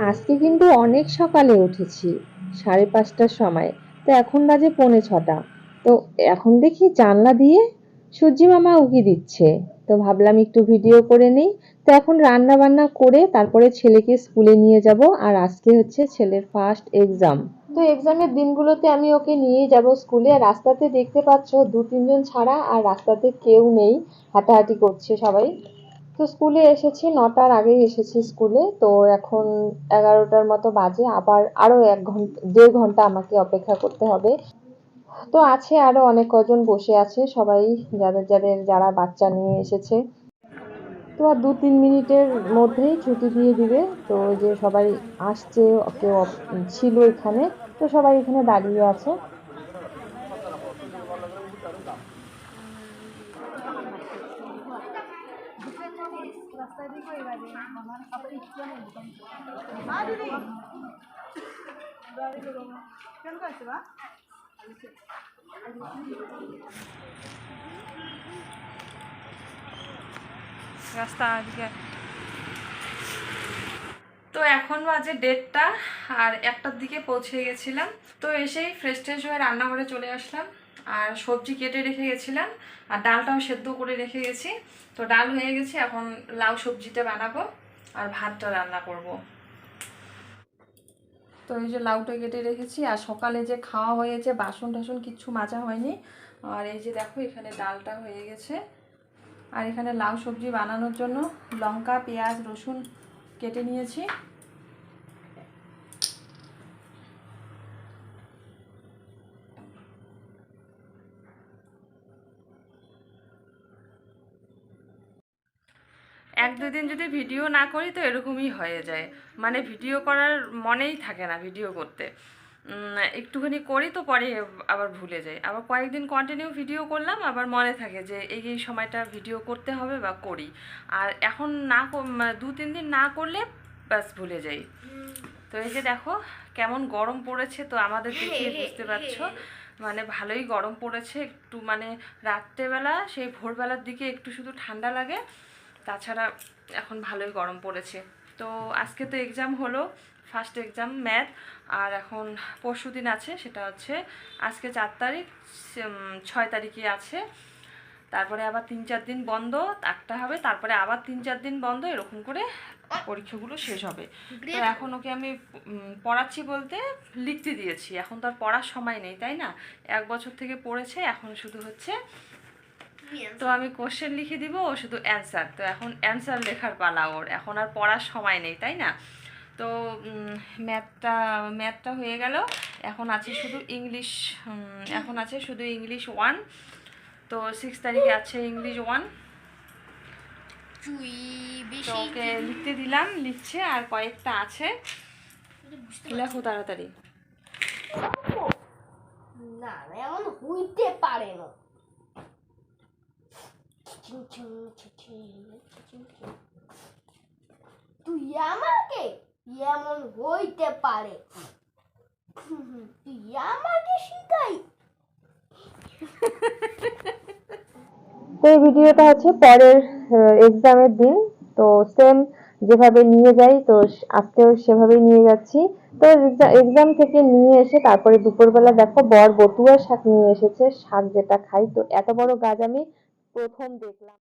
আজকে কিন্তু অনেক সকালে উঠেছি, সাড়ে পাঁচটার সময়। তো এখন বাজে পৌনে ছটা। তো এখন দেখি জানলা দিয়ে সূর্যি মামা উকি দিচ্ছে। তো ভাবলাম একটু ভিডিও করে নিই। তো এখন রান্না বান্না করে তারপরে ছেলেকে স্কুলে নিয়ে যাব আর আজকে হচ্ছে ছেলের ফার্স্ট এক্সাম তো এক্সামের দিনগুলোতে আমি ওকে নিয়ে যাব স্কুলে। আর রাস্তাতে দেখতে পাচ্ছ দু তিনজন ছাড়া আর রাস্তাতে কেউ নেই। হাঁটাহাঁটি করছে সবাই। তো স্কুলে এসেছি, নটার আগেই এসেছি স্কুলে। তো এখন এগারোটার মতো বাজে, আবার আরও এক ঘণ্টা, দেড় ঘণ্টা আমাকে অপেক্ষা করতে হবে। তো আছে আরও অনেক কজন বসে আছে, সবাই যাদের যাদের, যারা বাচ্চা নিয়ে এসেছে। তো আর দু তিন মিনিটের মধ্যেই ছুটি দিয়ে দিবে। তো যে সবাই আসছে, কেউ ছিল এখানে, তো সবাই এখানে দাঁড়িয়ে আছে। রাস্তা আজকে। তো এখন বাজে দেড়টা আর একটার দিকে পৌঁছে গেছিলাম। তো এসেই ফ্রেশ ট্রেশ হয়ে রান্নাঘরে চলে আসলাম। আর সবজি কেটে রেখে গেছিলাম, আর ডালটাও সেদ্ধ করে রেখে গেছি। তো ডাল হয়ে গেছে, এখন লাউ সবজিটা বানাবো আর ভাতটা রান্না করব। তো এই যে লাউটা কেটে রেখেছি, আর সকালে যে খাওয়া হয়েছে, বাসন টাসন কিচ্ছু মাজা হয়নি। আর এই যে দেখো, এখানে ডালটা হয়ে গেছে। আর এখানে লাউ সবজি বানানোর জন্য লঙ্কা, পেঁয়াজ, রসুন কেটে নিয়েছি। এক দুদিন যদি ভিডিও না করি তো এরকমই হয়ে যায়। মানে ভিডিও করার মনেই থাকে না ভিডিও করতে। একটুখানি করি তো পরে আবার ভুলে যাই। আবার কয়েকদিন কন্টিনিউ ভিডিও করলাম আবার মনে থাকে যে এই এই সময়টা ভিডিও করতে হবে বা করি। আর এখন না মানে দু তিন দিন না করলে ব্যাস ভুলে যাই। তো এই যে দেখো কেমন গরম পড়েছে তো আমাদের দেখে বুঝতে পারছ? মানে ভালোই গরম পড়েছে একটু মানে রাত্রেবেলা সেই ভোরবেলার দিকে একটু শুধু ঠান্ডা লাগে। তাছাড়া এখন ভালোই গরম পড়েছে। তো আজকে তো এক্সাম হলো ফার্স্ট এক্সাম ম্যাথ আর এখন পরশু দিন আছে সেটা হচ্ছে আজকে চার তারিখ ছয় তারিখে আছে। তারপরে আবার তিন চার দিন বন্ধ একটা হবে তারপরে আবার তিন চার দিন বন্ধ এরকম করে পরীক্ষাগুলো শেষ হবে। তো এখন ওকে আমি পড়াচ্ছি বলতে লিখতে দিয়েছি। এখন তো আর পড়ার সময় নেই তাই না? এক বছর থেকে পড়েছে এখন শুধু হচ্ছে তো আমি কোশ্চেন লিখে দিব ও শুধু অ্যান্সার তো এখন অ্যান্সার লেখার পালা ওর। এখন আর পড়ার সময় নেই তাই না? তো ম্যাথটা ম্যাথটা হয়ে গেল। এখন আছে শুধু ইংলিশ এখন আছে শুধু ইংলিশ ওয়ান তো সিক্স তারিখে আছে ইংলিশ ওয়ান ওকে লিখতে দিলাম লিখছে আর কয়েকটা আছে। লেখো তাড়াতাড়ি। না এমন হইতে পারে না। তুই আমাকে এমন হইতে পারে? তুই আমাকে শিখাই। তো এই ভিডিওটা হচ্ছে পরের এক্সামের দিন। তো সেম যেভাবে নিয়ে যাই, তো আজকেও সেভাবেই নিয়ে যাচ্ছি। তো এক্সাম থেকে নিয়ে এসে তারপরে দুপুরবেলা দেখো বর বটুয়া শাক নিয়ে এসেছে, শাক যেটা খাই। তো এত বড় গাছ আমি প্রথম দেখলাম।